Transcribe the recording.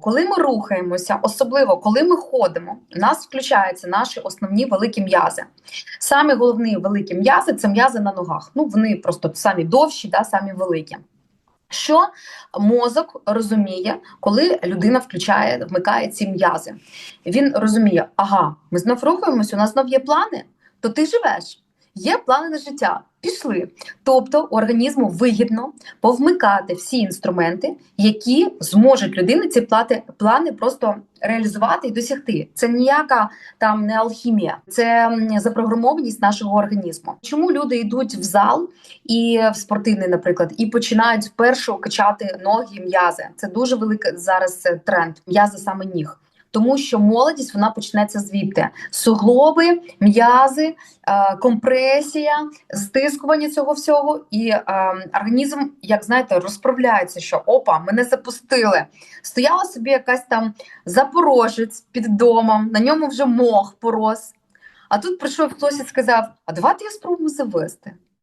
Коли ми рухаємося, особливо коли ми ходимо, у нас включаються наші основні великі м'язи. Самі головні великі м'язи це м'язи на ногах. Ну вони просто самі довші, да, самі великі. Що мозок розуміє, коли людина включає, вмикає ці м'язи? Він розуміє, ага, ми знов рухаємося, у нас знов є плани, то ти живеш. Є плани на життя, пішли. Тобто організму вигідно повмикати всі інструменти, які зможуть людини ці плати, плани просто реалізувати і досягти. Це ніяка там не алхімія, це запрограмованість нашого організму. Чому люди йдуть в зал і в спортивний, наприклад, і починають вперше качати ноги, м'язи? Це дуже великий зараз е, тренд. М'язи саме ніг. Тому що молодість вона почнеться звідти: суглоби, м'язи, е, компресія, стискування цього всього, і е, організм, як знаєте, розправляється, що опа, мене запустили. Стояла собі якась там запорожець під домом, на ньому вже мох порос. А тут прийшов хтось і сказав: А давайте я спробую завести.